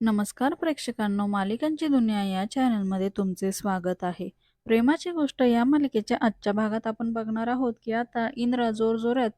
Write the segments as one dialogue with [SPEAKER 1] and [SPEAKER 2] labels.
[SPEAKER 1] नमस्कार प्रेक्षकांनो मालिकांची दुनिया या चॅनलमध्ये तुमचे स्वागत आहे. प्रेमाची गोष्ट या मालिकेच्या आजच्या भागात आपण बघणार आहोत की आता इंद्र जोरजोरात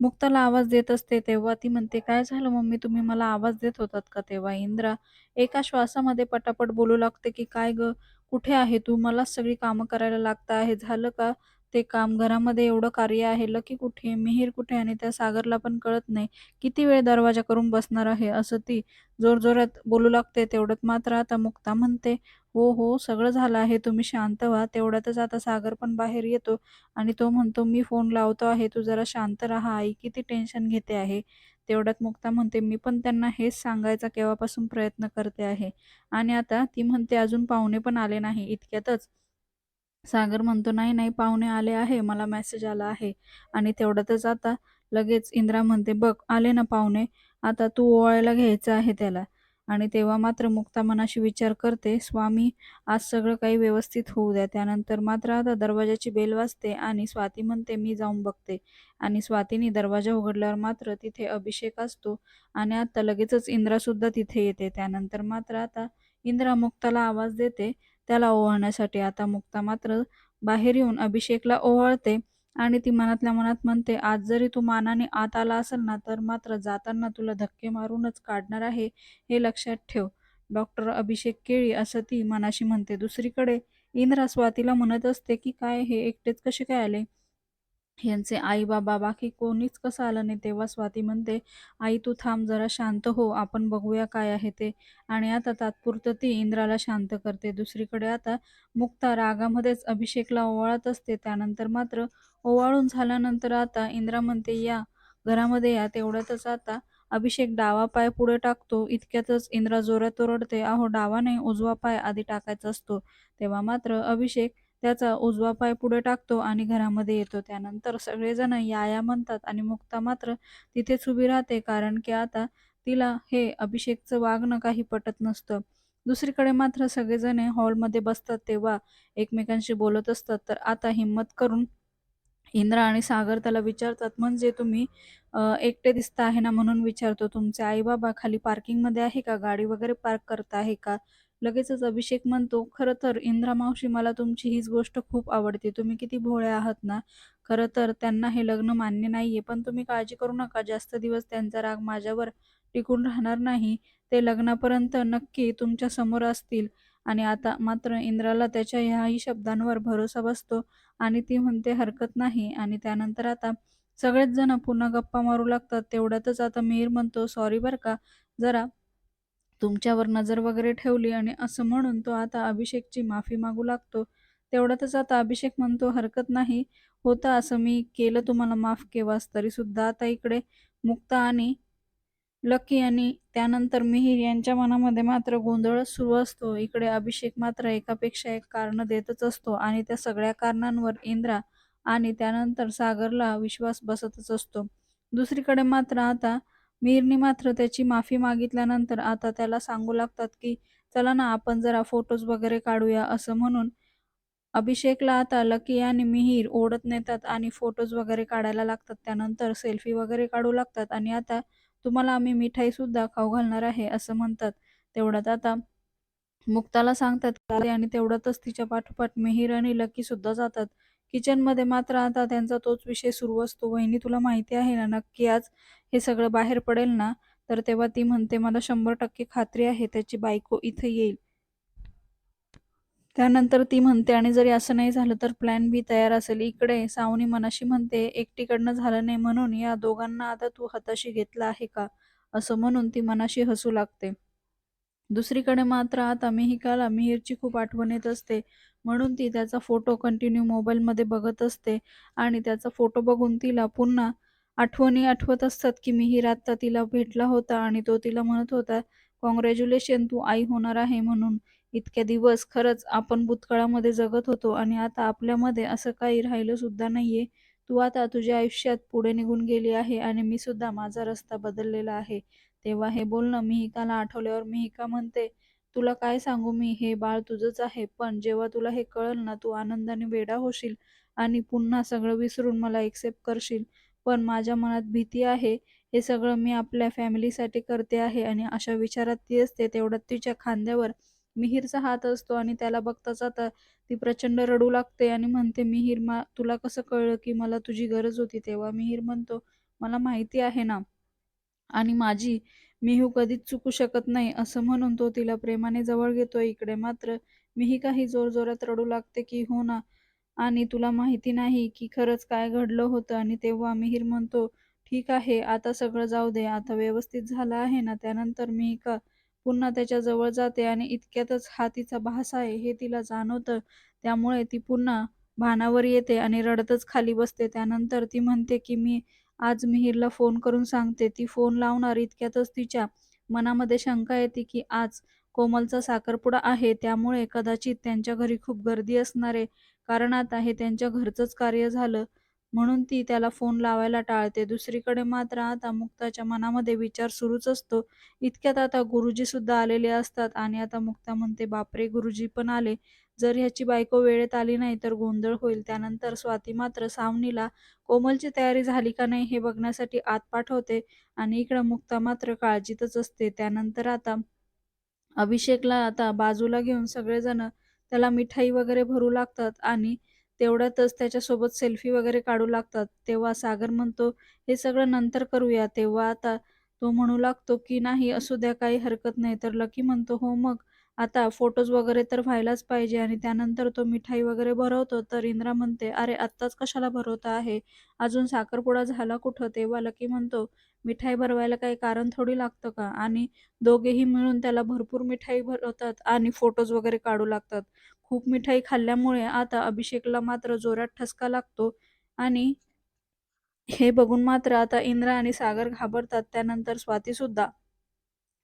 [SPEAKER 1] मुक्ताला आवाज देत असते तेव्हा ती म्हणते काय झालं मम्मी? तुम्ही मला आवाज देत होतात का? तेव्हा इंद्रा एका श्वासामध्ये पटापट बोलू लागते की काय ग? कुठे आहे तू? मला सगळी कामं करायला लागत आहे. झालं का? ते काम घरामध्ये एवढं कार्य आहे लकी कुठे मिहीर कुठे आणि त्या सागरला पण कळत नाही. किती वेळ दरवाजा करून बसणार आहे? असं ती जोरजोरात बोलू लागते. तेवढ्यात मात्र आता मुक्ता म्हणते हो हो सगळं झालं आहे. तुम्ही शांत व्हा. तेवढ्यातच आता सागर पण बाहेर येतो आणि तो म्हणतो मी फोन लावतो आहे. तू जरा शांत राहा. आई किती टेन्शन घेते आहे. तेवढ्यात मुक्ता म्हणते मी पण त्यांना हेच सांगायचा केव्हापासून प्रयत्न करते आहे. आणि आता ती म्हणते अजून पाहुणे पण आले नाही. इतक्यातच सागर म्हणतो नाही नाही पाहुणे आले आहे मला मेसेज आला आहे. आणि तेवढ्यातच आता लगेच इंद्रा म्हणते बघ आले ना पाहुणे आता तू ओवाळायला घ्यायचं आहे त्याला. आणि तेव्हा मात्र मुक्ता मनाशी विचार करते स्वामी आज सगळं काही व्यवस्थित होऊ द्या. त्यानंतर मात्र आता दरवाजाची बेल वाजते आणि स्वाती म्हणते मी जाऊन बघते. आणि स्वातीने दरवाजा उघडल्यावर मात्र तिथे अभिषेक असतो आणि आता लगेचच इंद्रा सुद्धा तिथे येते. त्यानंतर मात्र आता इंद्रा मुक्ताला आवाज देते त्याला ओवाळण्यासाठी आता मुक्ता मात्र बाहेर येऊन अभिषेकला ओवाळते आणि ती मनातल्या मनात म्हणते आज जरी तू मानाने आत आला असेल ना तर मात्र जाताना तुला धक्के मारूनच काढणार आहे हे लक्षात ठेव डॉक्टर अभिषेक केळी असं ती मनाशी म्हणते. दुसरीकडे इंद्रा स्वातीला म्हणत असते की काय हे एकटेच कसे काय आले? यांचे आई बाबा बाकी कोणीच कसं आलं नाही तेव्हा स्वाती म्हणते आई तू थांब जरा शांत हो आपण बघूया काय आहे ते. आणि आता तात्पुरतं ती इंद्राला शांत करते. दुसरीकडे आता मुक्ता रागामध्येच अभिषेकला ओवाळत असते. त्यानंतर मात्र ओवाळून झाल्यानंतर आता इंद्रा म्हणते या घरामध्ये या. तेवढ्यातच आता अभिषेक डावा पाय पुढे टाकतो. इतक्यातच इंद्रा जोरात ओरडते अहो डावा नाही उजवा पाय आधी टाकायचा असतो. तेव्हा मात्र अभिषेक त्याचा उजवा पाय पुढे टाकतो आणि घरामध्ये येतो. त्यानंतर सगळेजण या या म्हणतात आणि मुक्ता मात्र तिथेच उभी राहते कारण की आता तिला हे अभिषेकचं वागणं काही पटत नसतं. दुसरीकडे मात्र सगळेजण हॉलमध्ये बसतात तेव्हा एकमेकांशी बोलत असतात. तर आता हिंमत करून इंद्रा आणि सागर त्याला विचारतात म्हणजे तुम्ही एकटे दिसता आहे ना? म्हणून विचारतो तुमचे आई बाबा खाली पार्किंगमध्ये आहे का? गाडी वगैरे पार्क करता आहे का? लगेचच अभिषेक म्हणतो खरं तर इंद्रा मावशी मला तुमची हीच गोष्ट खूप आवडते. तुम्ही किती भोळे आहात ना? खरं तर त्यांना हे लग्न मान्य नाहीये पण तुम्ही काळजी करू नका. जास्त दिवस त्यांचा राग माझ्यावर टिकून राहणार नाही. ते लग्नापर्यंत नक्की तुमच्यासमोर असतील. आणि आता मात्र इंद्राला त्याच्या ह्याही शब्दांवर भरोसा बसतो आणि ती म्हणते हरकत नाही. आणि त्यानंतर आता सगळेच जण पुन्हा गप्पा मारू लागतात. तेवढ्यातच आता मिहीर म्हणतो सॉरी बरं का. जरा तुमच्यावर नजर वगैरे ठेवली आणि असं म्हणून तो आता अभिषेकची माफी मागू लागतो तेवढ्यातच आता अभिषेक म्हणतो हरकत नाही होतं असं मी केलं तुम्हाला माफ केव्हाच तरी सुद्धा. आता इकडे मुक्ता आणि लकी आणि त्यानंतर मिहीर यांच्या मनामध्ये मात्र गोंधळच सुरू असतो. इकडे अभिषेक मात्र एकापेक्षा एक कारण देतच असतो आणि त्या सगळ्या कारणांवर इंद्रा आणि त्यानंतर सागरला विश्वास बसतच असतो. दुसरीकडे मात्र आता मिहीरने मात्र त्याची माफी मागितल्यानंतर आता त्याला सांगू लागतात की चला ना आपण जरा फोटोज वगैरे काढूया असं म्हणून अभिषेकला आता लकी आणि मिहीर ओढत नेतात आणि फोटोज वगैरे काढायला लागतात. त्यानंतर सेल्फी वगैरे काढू लागतात आणि आता तुम्हाला आम्ही मिठाई सुद्धा खाऊ घालणार आहे असं म्हणतात. तेवढ्यात आता मुक्ताला सांगतात आणि तेवढ्यातच तिच्या पाठोपाठ मिहीर आणि लकी सुद्धा जातात. किचनमध्ये मात्र आता त्यांचा तोच विषय सुरू असतो. वहिनी तुला माहिती आहे ना नक्की आज हे सगळं बाहेर पडेल ना? तर तेव्हा ती म्हणते मला शंभर टक्के खात्री आहे त्याची बायको इथे येईल. त्यानंतर ती म्हणते आणि जरी असं नाही झालं तर प्लॅन बी तयार असेल. इकडे सावनी मनाशी म्हणते एकटीकडनं झालं नाही म्हणून या दोघांना आता तू हाताशी घेतला आहे का? असं म्हणून ती मनाशी हसू लागते. दुसरीकडे मात्र आता मिहिकाला मिहीरची खूप आठवण येत असते. म्हणून ती त्याचा फोटो कंटिन्यू मोबाईलमध्ये बघत असते. आणि त्याचा फोटो बघून तिला पुन्हा आठवणी आठवत असतात की मी ही रात तिला भेटला होता आणि तो तिला म्हणत होता कॉंग्रॅच्युलेशन तू आई होणार आहे म्हणून. इतक्या दिवस खरंच आपण भूतकाळामध्ये जगत होतो आणि आता आपल्यामध्ये असं काही राहिलं सुद्धा नाहीये. तू आता तुझ्या आयुष्यात पुढे निघून गेली आहे आणि मी सुद्धा माझा रस्ता बदललेला आहे. तेव्हा हे बोलणं मिहिकाला आठवल्यावर मिहिका म्हणते? तुला काय सांगू मी? हे बाळ तुझंच आहे पण जेव्हा तुला हे कळल ना तू आनंदाने वेडा होशील आणि पुन्हा सगळं विसरून मला एक्सेप्ट करशील. पण माझ्या मनात भीती आहे. हे सगळं मी आपल्या फॅमिलीसाठी करते आहे आणि अशा विचारात ती असते तेवढ्यात तिच्या खांद्यावर मिहीरचा हात असतो आणि त्याला बघताच आता ती प्रचंड रडू लागते आणि म्हणते मिहीर मा तुला कसं कळलं की मला तुझी गरज होती? तेव्हा मिहीर म्हणतो मला माहिती आहे ना. आणि माझी मिहू हो कधीच चुकू शकत नाही असं म्हणून तो तिला प्रेमाने जवळ घेतो इकडे. मात्र मीही काही जोरजोरात रडू लागते की हो ना. आणि तुला माहिती नाही की खरंच काय घडलं होतं आणि तेव्हा मिहीर म्हणतो ठीक आहे आता सगळं जाऊ दे. आता व्यवस्थित झालं आहे ना. त्यानंतर मिहिका पुन्हा त्याच्याजवळ जाते आणि इतक्यातच हा तिचा भास आहे हे तिला जाणवतं. त्यामुळे ती पुन्हा भानावर येते आणि रडतच खाली बसते. त्यानंतर ती म्हणते की मी आज मिहीरला फोन करून सांगते ती फोन लावणार इतक्यातच तिच्या मनामध्ये शंका येते की आज कोमलचा साखरपुडा आहे त्यामुळे कदाचित त्यांच्या घरी खूप गर्दी असणारे कारण आता हे त्यांच्या घरचंच कार्य झालं. म्हणून ती त्याला फोन लावायला टाळते. दुसरीकडे मात्र आता मुक्ताच्या मनामध्ये विचार सुरूच असतो. इतक्यात आता गुरुजी सुद्धा आलेले असतात आणि आता मुक्ता म्हणते बापरे गुरुजी पण आले. जर ह्याची बायको वेळेत आली नाही तर गोंधळ होईल. त्यानंतर स्वाती मात्र सावनीला कोमलची तयारी झाली का नाही हे बघण्यासाठी आत पाठवते. आणि इकडं मुक्ता मात्र काळजीतच असते. त्यानंतर आता अभिषेकला आता बाजूला घेऊन सगळेजण त्याला मिठाई वगैरे भरू लागतात आणि तेवढ्यातच त्याच्यासोबत सेल्फी वगैरे काढू लागतात. तेव्हा सागर म्हणतो हे सगळं नंतर करूया. तेव्हा आता तो म्हणू लागतो की नाही असू द्या काही हरकत नाही. तर लकी म्हणतो हो मग. आता फोटोज वगैरे तर व्हायलाच पाहिजे आणि त्यानंतर तो मिठाई वगैरे भरवतो. तर इंद्रा म्हणते अरे आत्ताच कशाला भरवता आहे? अजून साखरपुडा झाला कुठं? तेव्हा लकी म्हणतो मिठाई भरवायला काही कारण थोडी लागतं का? आणि दोघेही मिळून त्याला भरपूर मिठाई भरवतात आणि फोटोज वगैरे काढू लागतात. खूप मिठाई खाल्ल्यामुळे आता अभिषेकला मात्र जोरात ठसका लागतो आणि हे बघून मात्र आता इंद्रा आणि सागर घाबरतात. त्यानंतर स्वाती सुद्धा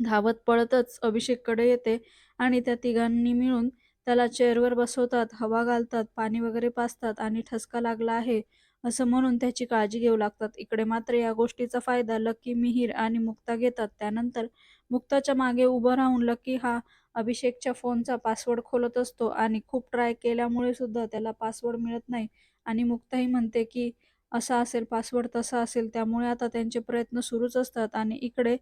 [SPEAKER 1] धावत पळतच अभिषेककडे येते आणि त्या तिघांनी मिळून त्याला चेअरवर बसवतात हवा घालतात पाणी वगैरे पाजतात आणि ठसका लागला आहे असं म्हणून त्याची काळजी घेऊ लागतात. इकडे मात्र या गोष्टीचा फायदा लकी मिहीर आणि मुक्ता घेतात. त्यानंतर मुक्ताच्या मागे उभं राहून लकी हा अभिषेकच्या फोनचा पासवर्ड खोलत असतो आणि खूप ट्राय केल्यामुळे सुद्धा त्याला पासवर्ड मिळत नाही आणि मुक्ताही म्हणते की असा असेल पासवर्ड तसा असेल त्यामुळे आता त्यांचे प्रयत्न सुरूच असतात आणि इकडे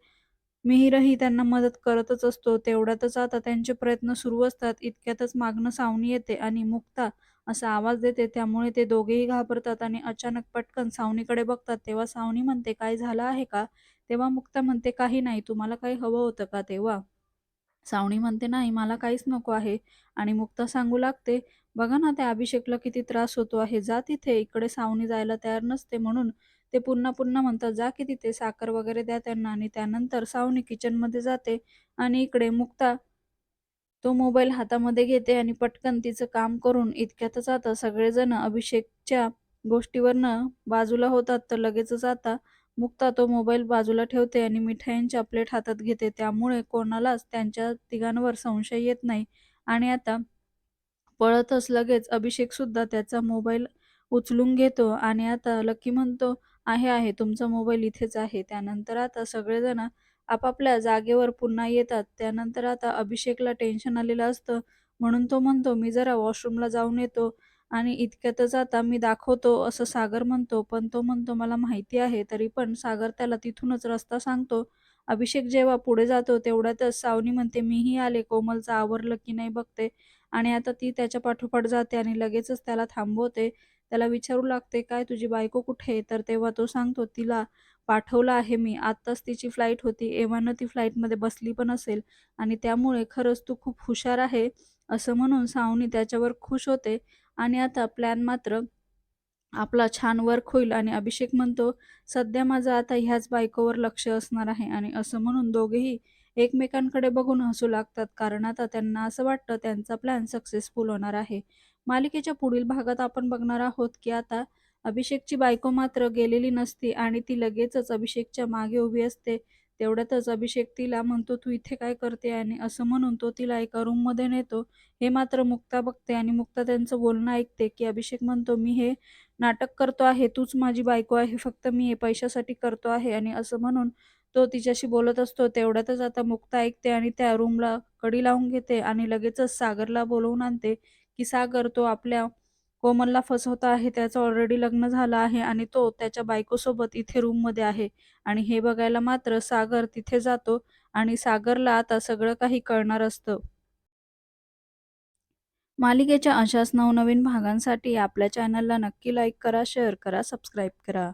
[SPEAKER 1] मिहीरही त्यांना मदत करतच असतो. तेवढ्यातच आता त्यांचे प्रयत्न सुरू असतात. इतक्यातच मागणं सावनी येते आणि मुक्ता असा आवाज देते. त्यामुळे ते दोघेही घाबरतात आणि अचानक पटकन सावनीकडे बघतात. तेव्हा सावनी म्हणते काय झालं आहे का? तेव्हा मुक्ता म्हणते काही नाही. तुम्हाला काही हवं होतं का? तेव्हा सावणी म्हणते नाही मला काहीच नको आहे. आणि मुक्ता सांगू लागते बघा ना त्या अभिषेकला किती त्रास होतो आहे. जा तिथे. इकडे सावनी जायला तयार नसते म्हणून ते पुन्हा पुन्हा म्हणतात जा की तिथे साखर वगैरे द्या त्यांना आणि त्यानंतर सावनी किचनमध्ये जाते आणि इकडे मुक्ता तो मोबाईल हातामध्ये घेते आणि पटकन तिचं काम करून इतक्यातच आता सगळेजण अभिषेकच्या गोष्टीवरनं बाजूला होतात तर लगेचच आता मुक्ता तो मोबाईल बाजूला ठेवते आणि मिठाईंच्या प्लेट हातात घेते. त्यामुळे कोणालाच त्यांच्या तिघांवर संशय येत नाही. आणि आता पळतच लगेच अभिषेक सुद्धा त्याचा मोबाईल उचलून घेतो आणि आता लकी म्हणतो आहे आहे. तुमचा मोबाईल इथेच आहे. त्यानंतर आता सगळेजण आपापल्या जागेवर पुन्हा येतात. त्यानंतर आता अभिषेकला टेन्शन आलेलं असतं. म्हणून तो म्हणतो मी जरा वॉशरूमला जाऊन येतो आणि इतक्यातच आता मी दाखवतो असं सागर म्हणतो. पण तो म्हणतो मला माहिती आहे तरी पण सागर त्याला तिथूनच रस्ता सांगतो. अभिषेक जेव्हा पुढे जातो तेवढ्यातच सावनी म्हणते मीही आले. कोमलचं आवरलं की नाही बघते. आणि आता ती त्याच्या पाठोपाठ जाते आणि लगेचच त्याला थांबवते. त्याला विचारू लागते काय तुझी बायको कुठे तर तेव्हा तो सांगतो तिला पाठवलं आहे मी. आत्ताच तिची फ्लाईट होती. एव्हानं ती फ्लाईटमध्ये बसली पण असेल आणि त्यामुळे खरंच तू खूप हुशार आहे असं म्हणून सावनी त्याच्यावर खुश होते. आणि आता प्लॅन मात्र आपला छान वर्क होईल आणि अभिषेक म्हणतो सध्या माझं आता ह्याच बायकोवर लक्ष असणार आहे. आणि असं म्हणून दोघेही एकमेकांकडे बघून हसू लागतात. कारण आता त्यांना असं वाटतं त्यांचा प्लॅन सक्सेसफुल होणार आहे. मालिकेच्या पुढील भागात आपण बघणार आहोत की आता अभिषेकची बायको मात्र गेलेली नसती आणि ती लगेचच अभिषेकच्या मागे उभी असते. तेवढ्यातच अभिषेक तिला म्हणतो तू इथे काय करते? आणि असं म्हणून तो तिला एका रूममध्ये नेतो. हे मात्र मुक्ता बघते आणि मुक्ता त्यांचं बोलणं ऐकते की अभिषेक म्हणतो मी हे नाटक करतो आहे तूच माझी बायको आहे फक्त मी हे पैशासाठी करतो आहे. आणि असं म्हणून तो तिच्याशी बोलत असतो. तेवढ्यातच आता मुक्ता ऐकते आणि त्या रूमला कडी लावून घेते आणि लगेचच सागरला बोलवून आणते की सागर तो आपल्या कोमलला फसवत आहे त्याचं ऑलरेडी लग्न झालं आहे आणि तो त्याच्या बायकोसोबत इथे रूममध्ये आहे. आणि हे बघायला मात्र सागर तिथे जातो आणि सागरला आता सगळं काही कळणार असतं. मालिकेच्या अशाच नवनवीन भागांसाठी आपल्या चॅनलला नक्की लाईक करा शेअर करा सबस्क्राईब करा.